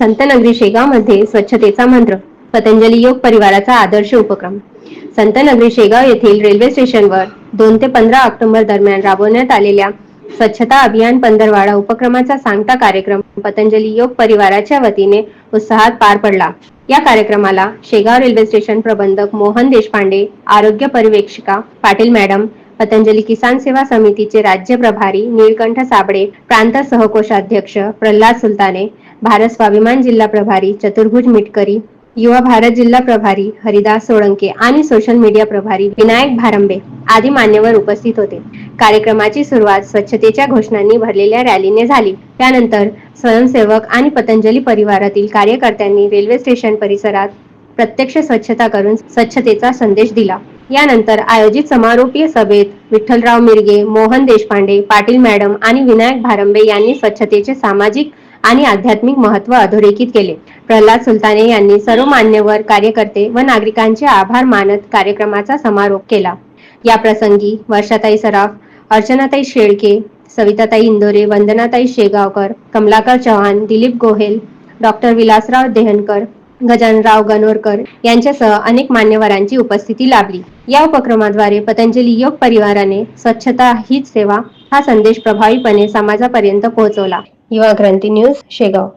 संतनगरी शेगावमध्ये स्वच्छतेचा मंत्र पतंजली योग परिवाराचा आदर्श उपक्रम. संतनगरी शेगाव येथील रेल्वे स्टेशनवर दोन ते पंधरा ऑक्टोबर दरम्यान राबवण्यात आलेल्या स्वच्छता अभियान पंधरवाडा उपक्रमाचा सांगता कार्यक्रम पतंजली योग परिवाराच्या वतीने उत्साहात पार पडला. या कार्यक्रमाला शेगाव रेल्वे स्टेशन प्रबंधक मोहन देशपांडे आरोग्य पर्यवेक्षिका पाटील मॅडम पतंजली किसान सेवा समितीचे राज्य प्रभारी निळकंठ साबळे प्रांत सहकोषाध्यक्ष प्रल्हाद सुलताने भारत स्वाभिमान जिल्हा प्रभारी चतुर्भुज मिटकरी युवा भारत जिल्हा प्रभारी हरिदास सोळंके आणि सोशल मीडिया प्रभारी विनायक भारंबे आदी मान्यवर उपस्थित होते. कार्यक्रमाची सुरुवात स्वच्छतेच्या घोषणांनी भरलेल्या रॅलीने झाली. त्यानंतर स्वयंसेवक आणि पतंजली परिवारातील कार्यकर्त्यांनी रेल्वे स्टेशन परिसरात प्रत्यक्ष स्वच्छता करून स्वच्छतेचा संदेश दिला. यानंतर आयोजित समारोपीय सभेत विठ्ठलराव मिरगे मोहन देशपांडे पाटील मॅडम आणि विनायक भारंबे यांनी स्वच्छतेचे सामाजिक आणि आध्यात्मिक महत्त्व अधोरेखित केले. प्रल्हाद सुलताने यांनी सर्व मान्यवर कार्यकर्ते व नागरिकांचे आभार मानत कार्यक्रमाचा समारोप केला. या प्रसंगी वर्षाताई सराफ अर्चनाताई शेळके सविताताई इंदोरे वंदनाताई शेगावकर कमलाकर चव्हाण दिलीप गोहेल डॉक्टर विलासराव देहनकर गजानराव गणोरकर यांच्यासह अनेक मान्यवरांची उपस्थिती लाभली. या उपक्रमाद्वारे पतंजली योग परिवाराने स्वच्छता हीच सेवा हा संदेश प्रभावीपणे समाजापर्यंत पोहोचवला. युवा क्रांती न्यूज शेगाव.